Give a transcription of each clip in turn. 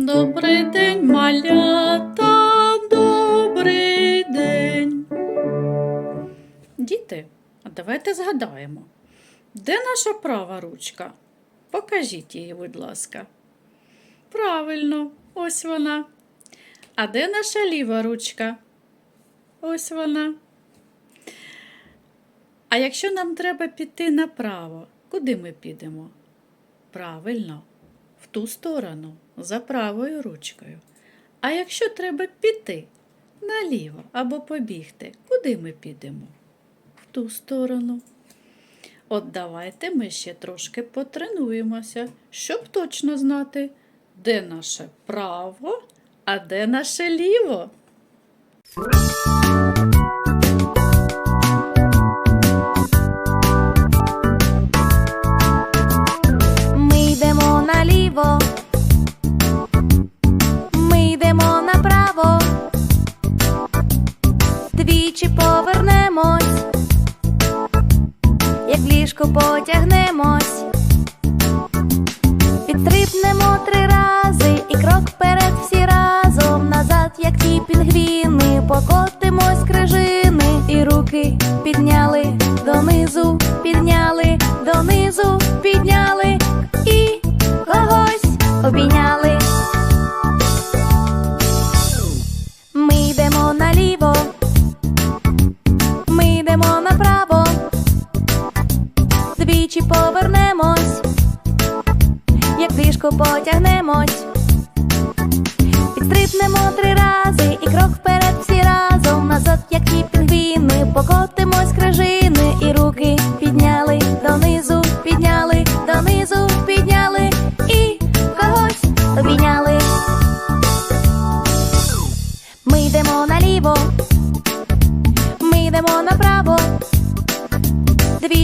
Добрий день, малята, добрий день. Діти, а давайте згадаємо, де наша права ручка? Покажіть її, будь ласка. Правильно, ось вона. А де наша ліва ручка? Ось вона. А якщо нам треба піти направо, куди ми підемо? Правильно, ту сторону, за правою ручкою. А якщо треба піти наліво або побігти, куди ми підемо? В ту сторону. От давайте ми ще трошки потренуємося, щоб точно знати, де наше право, а де наше ліво. Як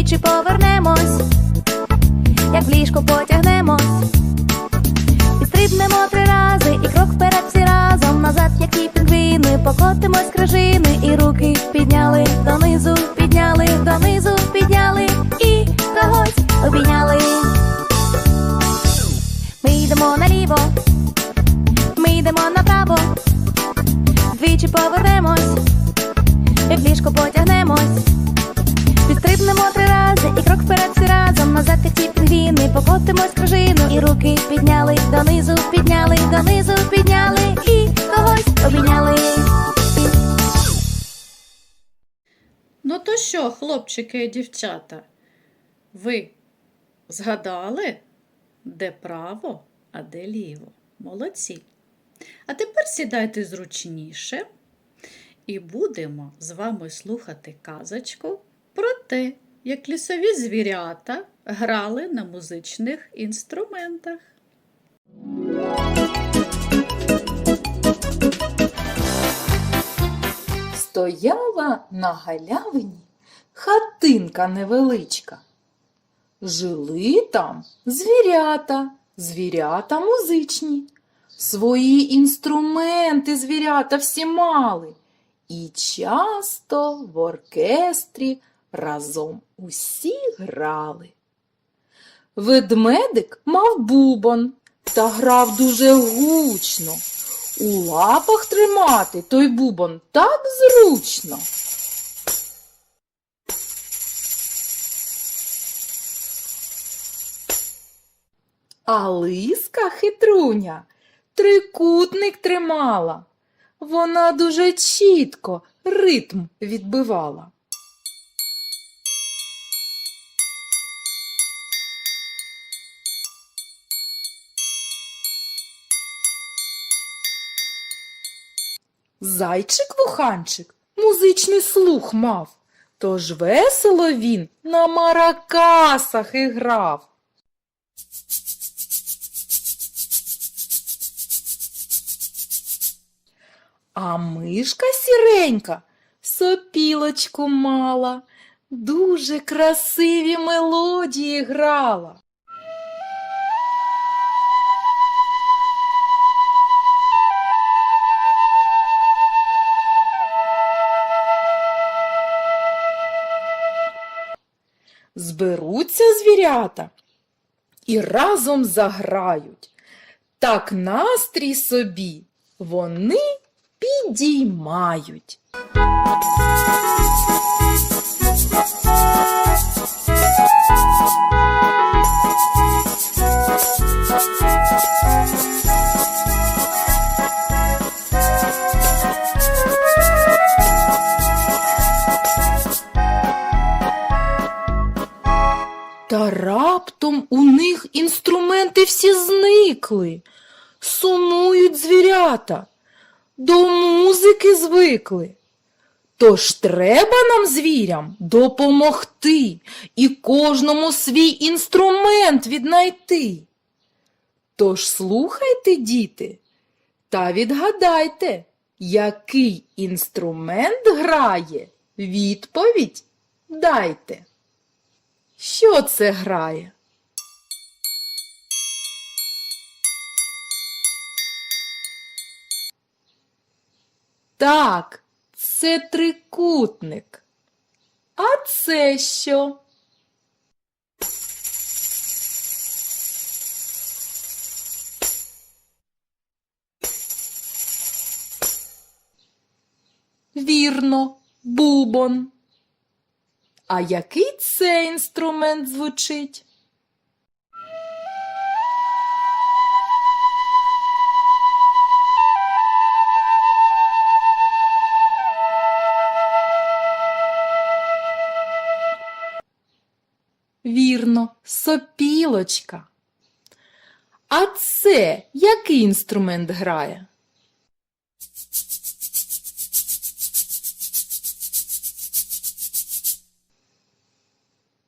двічі повернемось, як в ліжко потягнемось, підстрибнемо три рази і крок вперед всі разом, назад, як ті пінгвіни, покотимось крижини, і руки підняли донизу, підняли донизу, підняли. І когось обійняли. Ми йдемо наліво, ми йдемо направо, двічі повернемось, як в ліжко потягнемось, підстрибнемо три рази і крок вперед всі разом, назад ті пінгвіни, покотимось кружину, і руки підняли донизу, підняли донизу, підняли і когось обійняли. Ну то що, хлопчики і дівчата, ви згадали, де право, а де ліво? Молодці. А тепер сідайте зручніше і будемо з вами слухати казочку про те, як лісові звірята грали на музичних інструментах. Стояла на галявині хатинка невеличка. Жили там звірята, звірята музичні. Свої інструменти звірята всі мали. І часто в оркестрі разом усі грали. Ведмедик мав бубон та грав дуже гучно. У лапах тримати той бубон так зручно. А лиска хитруня трикутник тримала. Вона дуже чітко ритм відбивала. Зайчик-вуханчик музичний слух мав, тож весело він на маракасах і грав. А мишка сіренька сопілочку мала, дуже красиві мелодії грала. Звірята і разом заграють. Так настрій собі вони підіймають. Раптом у них інструменти всі зникли. Сумують звірята, до музики звикли. Тож треба нам звірям допомогти і кожному свій інструмент віднайти. Тож слухайте, діти, та відгадайте, який інструмент грає, відповідь дайте. Що це грає? Так, це трикутник. А це що? Вірно, бубон. А який це інструмент звучить? Вірно, сопілочка. А це який інструмент грає?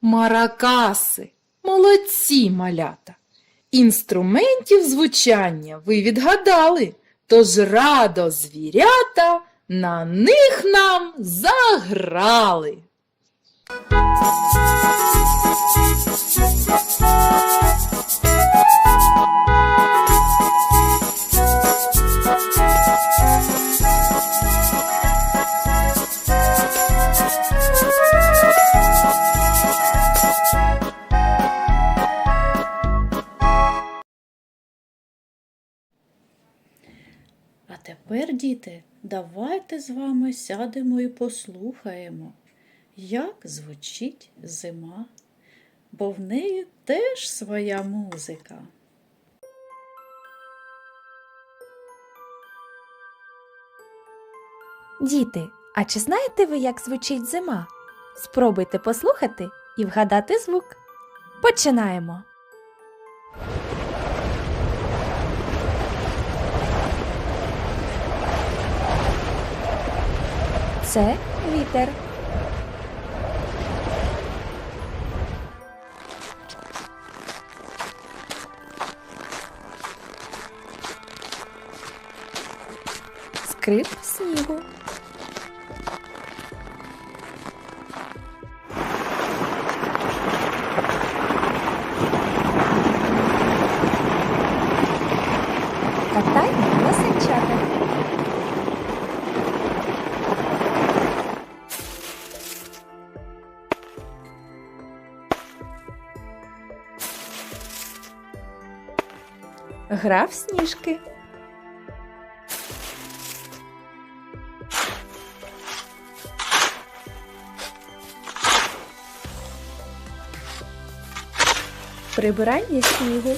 Маракаси. Молодці, малята. Інструментів звучання ви відгадали, тож радо звірята на них нам заграли. А тепер, діти, давайте з вами сядемо і послухаємо, як звучить зима, бо в неї теж своя музика. Діти, а чи знаєте ви, як звучить зима? Спробуйте послухати і вгадати звук. Починаємо. Це вітер. Скрип снігу. Катання на санчатах. Гра в сніжки. Прибирання снігу.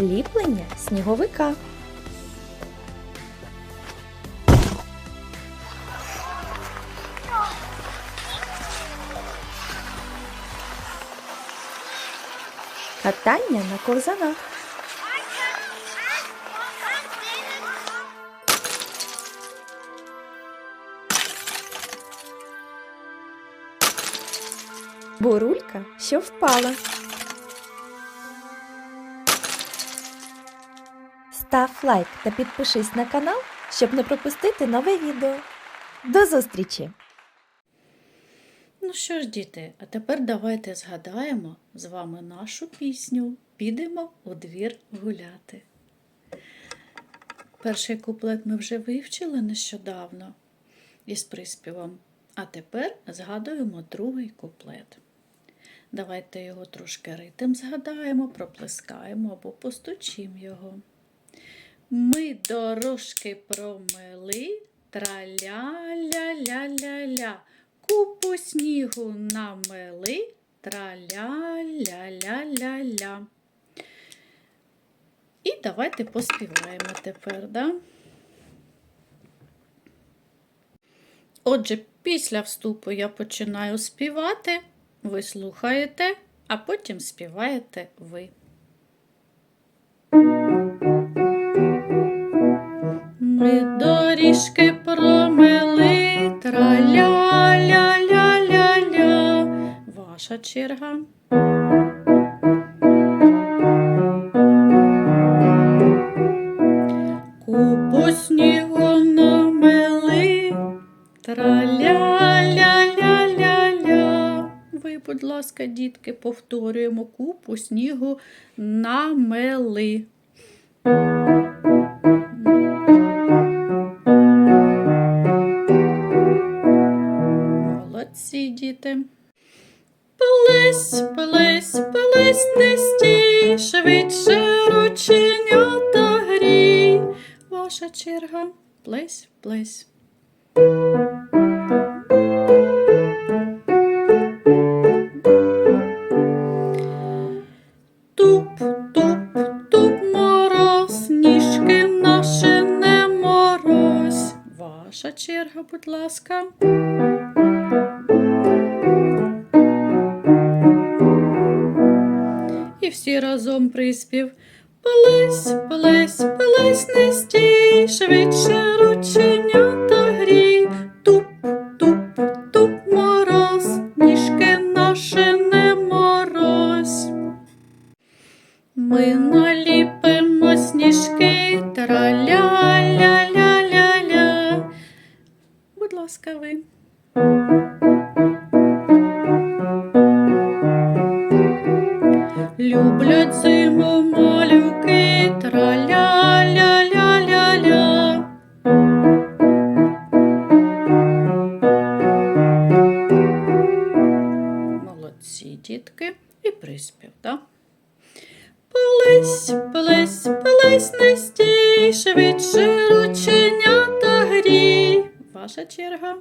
Ліплення сніговика. Катання на ковзанах. бурулька, що впала. Став лайк та підпишись на канал, щоб не пропустити нове відео. До зустрічі! Ну що ж, діти, а тепер давайте згадаємо з вами нашу пісню Підемо у двір гуляти. Перший куплет ми вже вивчили нещодавно із приспівом, а тепер згадуємо другий куплет. Давайте його трошки ритм згадаємо, проплескаємо або постучимо його. Ми дорожки промили, траля-ля-ля-ля-ля. Купу снігу намели, траля-ля-ля-ля-ля. І давайте поспіваємо тепер, да? Отже, після вступу я починаю співати, ви слухаєте, а потім співаєте ви. Ми доріжки промили, траля-ля-ля-ля-ля. Ваша черга. Купу снігу намели, траля-ля-ля-ля-ля. Ви, будь ласка, дітки, повторюємо купу снігу намели. Молодці, діти. Плесь, плесь, плесь, не стій, швидше рученята грій. Ваша черга. Плесь, плесь. Ваша черга, будь ласка. Плесь, плесь, плесь, не стій, швидше рученята грій. Туп, туп, туп, мороз, ніжки наші не морозь. Ми наліпимо сніжки, траля-ля-ля-ля-ля. Будь ласка, ви. Молодці, дітки, і приспів, так? Плесь, плесь, плесь, не стій, швидше рученята грій. Ваша черга.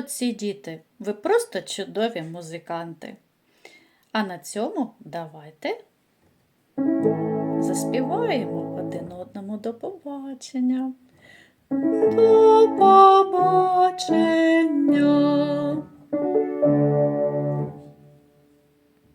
Молодці, діти, ви просто чудові музиканти. А на цьому давайте заспіваємо один одному до побачення. До побачення.